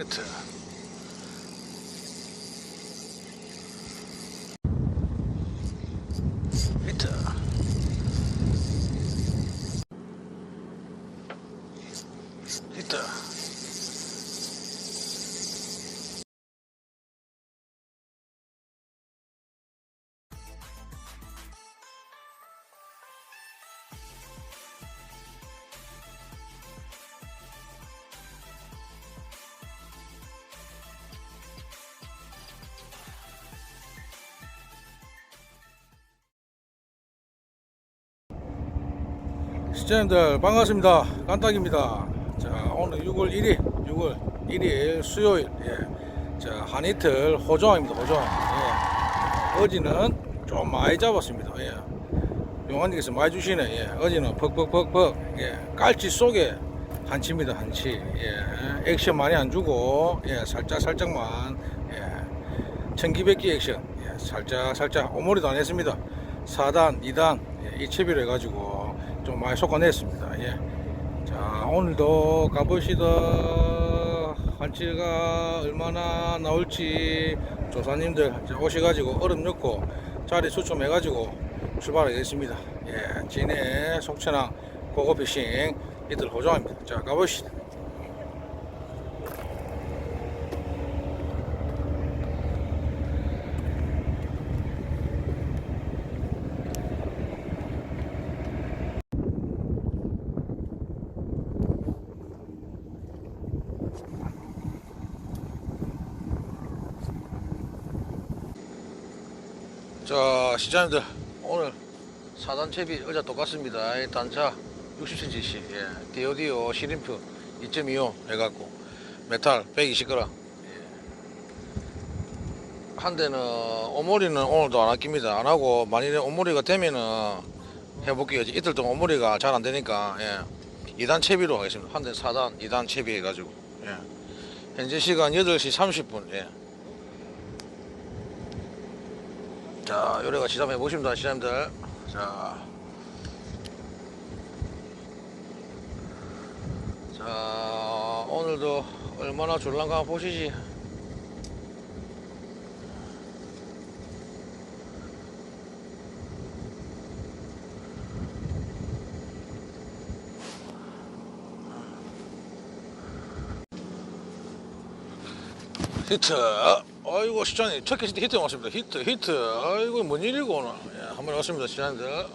히 시청자님들 반갑습니다. 깐딱입니다. 자 오늘 6월 1일, 6월 1일 수요일, 예. 자 한이틀 호종입니다. 호종. 예. 어지는 좀 많이 잡았습니다. 예. 용환님께서 많이 주시네. 예. 어지는 퍽퍽퍽퍽, 예. 깔치 속에 한치입니다. 한치. 예. 액션 많이 안 주고, 예. 살짝 살짝만, 예. 청기백기 액션, 예. 살짝 살짝 오머리도 안 했습니다. 4단, 2단, 예. 이체비로 해가지고. 좀 많이 쏟아냈습니다. 예. 자, 오늘도 가보시다 한치가 얼마나 나올지 조사님들 오셔가지고 얼음 넣고 자리 수첨해가지고 출발하겠습니다. 예, 진해 속천항 고고피싱 이들 호종입니다. 자, 가보시다. 자, 시장님들 오늘 4단 채비 의자 똑같습니다. 이 단차 60cm씩, 예. 디오디오 시림프 2.25 해갖고 메탈 120g. 예. 한 대는 오모리는 오늘도 안 아낍니다. 안 하고 만일에 오모리가 되면은 해볼게요. 이틀 동안 오모리가 잘 안 되니까 예. 2단 채비로 하겠습니다. 한 대 4단 2단 채비 해가지고 예. 현재 시간 8시 30분. 예. 자, 요래가 지담해 보십니다, 시장님들. 자. 자, 오늘도 얼마나 줄란가 보시지. 히트. 아이고, 시장님. 첫 캐스트 히트 왔습니다. 히트, 히트. 아이고, 뭔 일이고, 오늘. 예, 한번 왔습니다, 시장님들.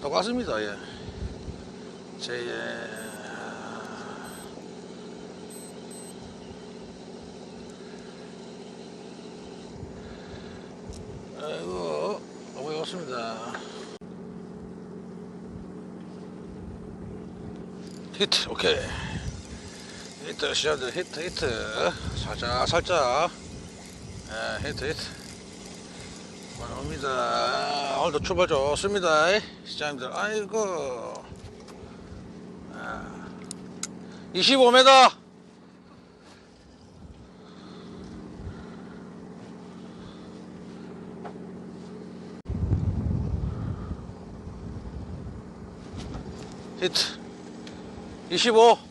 똑같습니다, 예. 제, 예. 아이고, 너무 왔습니다. 히트 오케이 히트 시작들 히트 히트. 살짝 살짝. 예, 히트 히트. 옵니다. 오늘도 출발 좋습니다. 시장님들 아이고. 25m 히트. 25.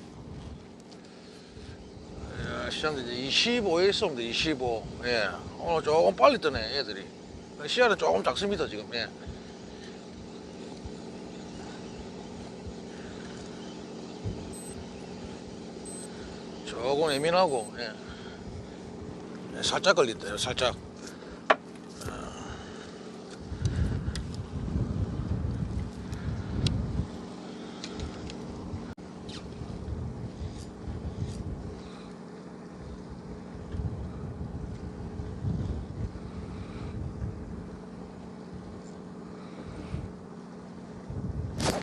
야, 시장들 이제 25에 있습니다. 25. 예. 오늘 조금 빨리 뜨네, 애들이. 시야는 조금 작습니다, 지금. 예. 조금 예민하고, 예. 예, 살짝 걸린대요, 살짝.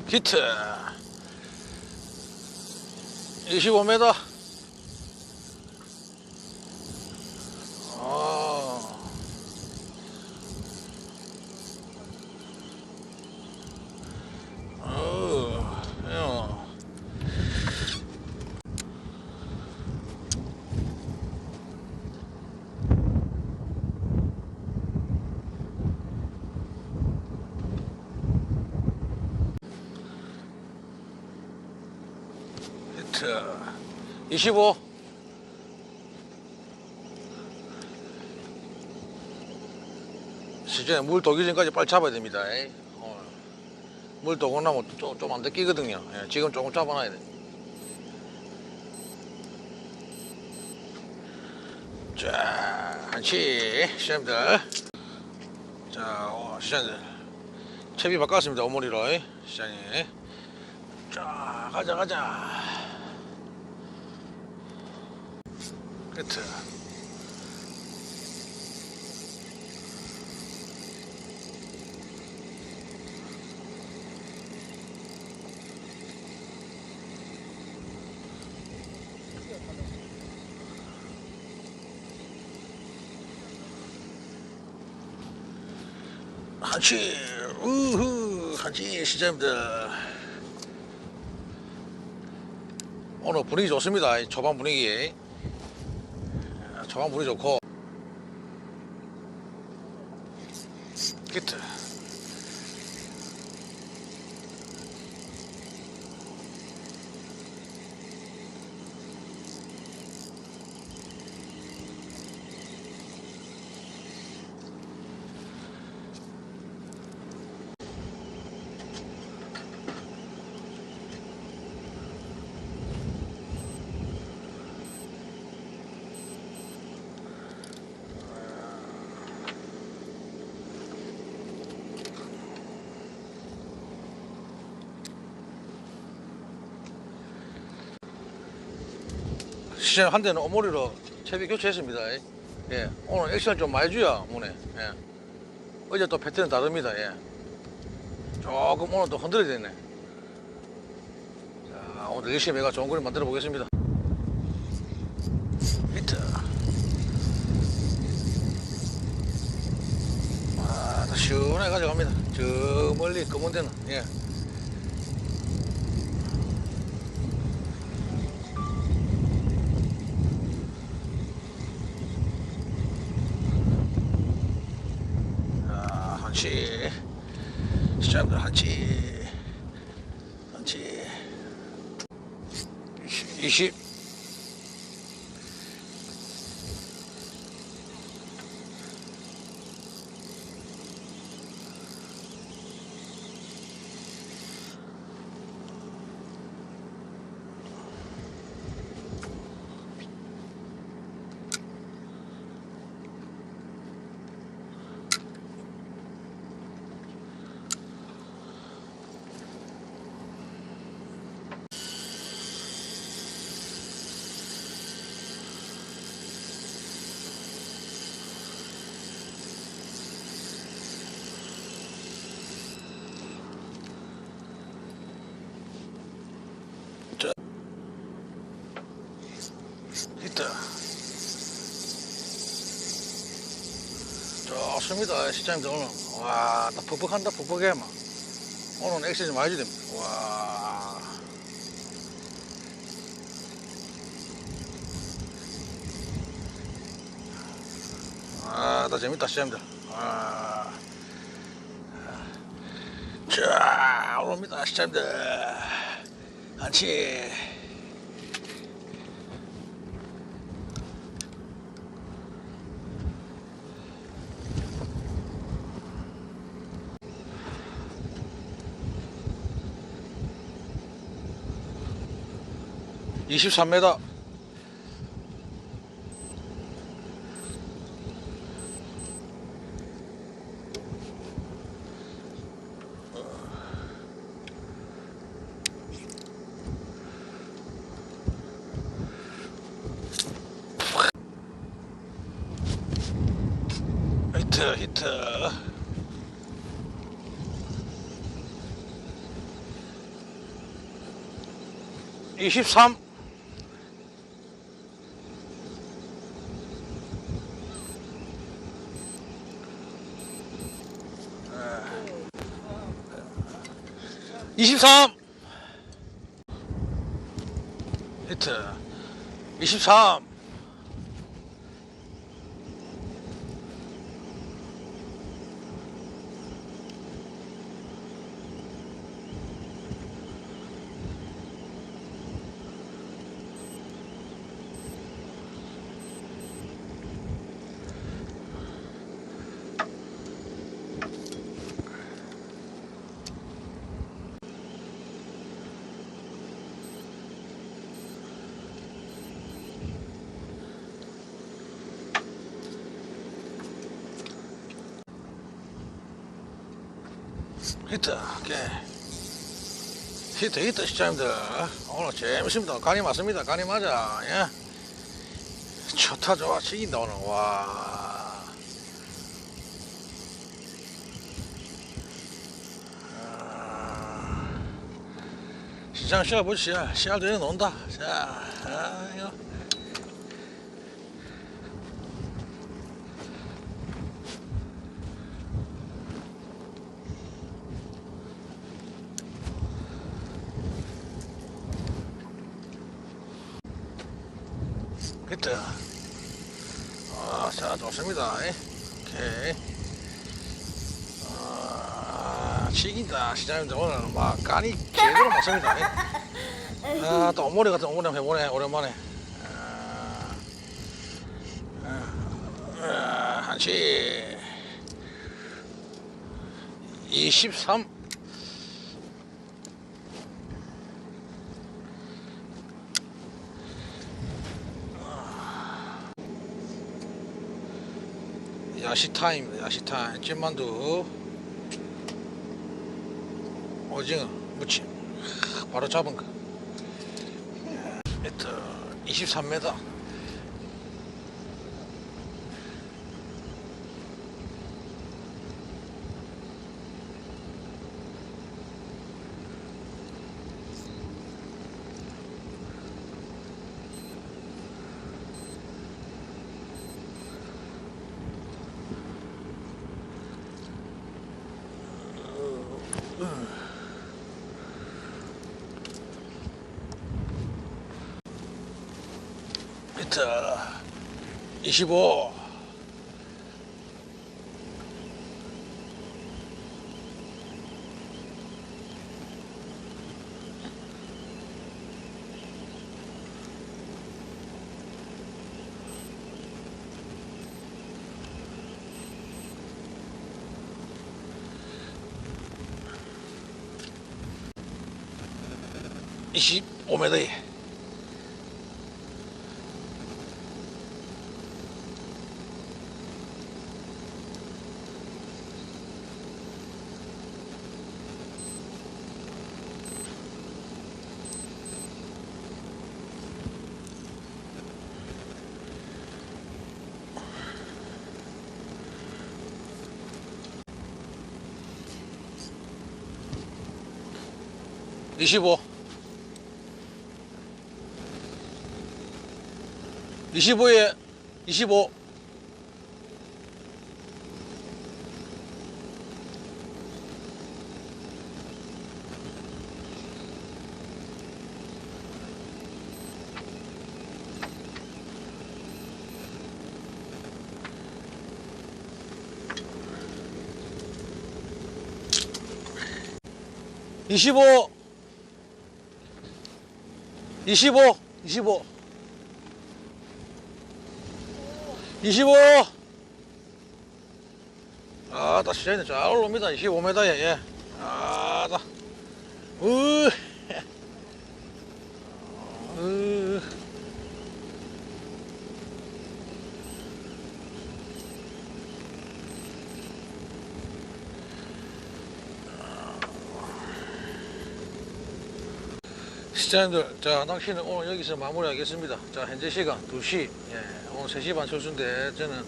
히트. 25m 아. 어우, 야. 히트 25 시즌에 물 도기 전까지 빨리 잡아야 됩니다. 어. 물 도고 나면 좀안 뜯기거든요. 예, 지금 조금 잡아놔야 돼. 자, 한치 시장님들. 자, 어, 시장님들. 채비 바꿨습니다 오모리로 시장님. 자, 가자 가자 끝 한치 우후 한치 시장님들 오늘 분위기 좋습니다. 이 초반 분위기 초반 분위기 좋고 기트 시장 한 대는 오모리로 채비 교체했습니다. 예 오늘 액션 좀 많이 줘야 문에. 예. 어제 또 패턴 다릅니다 예. 조금 오늘 또 흔들어야 되네. 자 오늘 열심히 해가 좋은 그림 만들어 보겠습니다. 히트. 아, 다 시원하게 가져갑니다. 저 멀리 검은 데는, 예. 아, 한치. 시장들 한치. 한치. 있다. 좋습니다, 시장님들 오늘. 와, 딱 퍽퍽한다, 퍽퍽해, 막. 오늘 액션이 많이 주됩니다. 와. 아, 나 재밌다, 시장님들. 아. 자, 오릅니다, 시장님들. 한치. 이십삼 m 히트 히트. 이십삼 이십삼 히트 히트, 오케이. 히트, 히트, 시청자님들. 오늘 재밌습니다. 간이 맞습니다. 간이 맞아. 예. 좋다, 좋아. 치긴다, 오늘. 와. 아. 시장 씨알. 씨알도 여기 논다. 자, 아, 이거. 히트. 아, 자, 좋습니다. 예. 오케이. 아, 치긴다. 시장님들 오늘 막 간이 제대로 맞습니다. 예. 아, 또 오모리 같은 오모리 한번 해보네. 오랜만에. 아, 아, 아, 한치. 23. 야시 타임입니다. 야시 타임. 찐만두. 오징어 무침. 하, 바로 잡은 거. 미터 23m. 미터 25. 이십오 m 에 25 25에 25 25 25 25 25 아따 시장님 잘 올라옵니다. 25m에 예. 아따 으 으. 시청자님들, 자, 낚시는 오늘 여기서 마무리하겠습니다. 자, 현재 시간 2시, 예, 오늘 3시 반 철수인데, 저는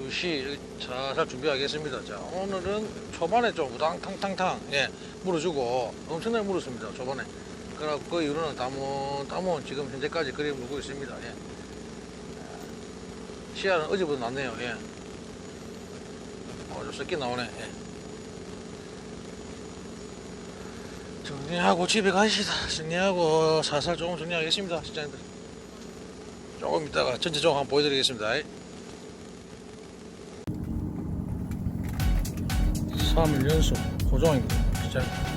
2시 살살 준비하겠습니다. 자, 오늘은 초반에 좀 우당탕탕탕, 예, 물어주고, 엄청나게 물었습니다, 초반에. 그래갖고 그 이후로는 담은, 담은 지금 현재까지 그림 물고 있습니다, 예. 시야는 어제보다 낫네요, 예. 어, 좀 섞이 나오네, 예. 정리하고 집에 가시다. 정리하고 살살 조금 정리하겠습니다. 시장님들. 조금 이따가 전체 조금 한번 보여드리겠습니다. 3일 연속 고정입니다. 시장.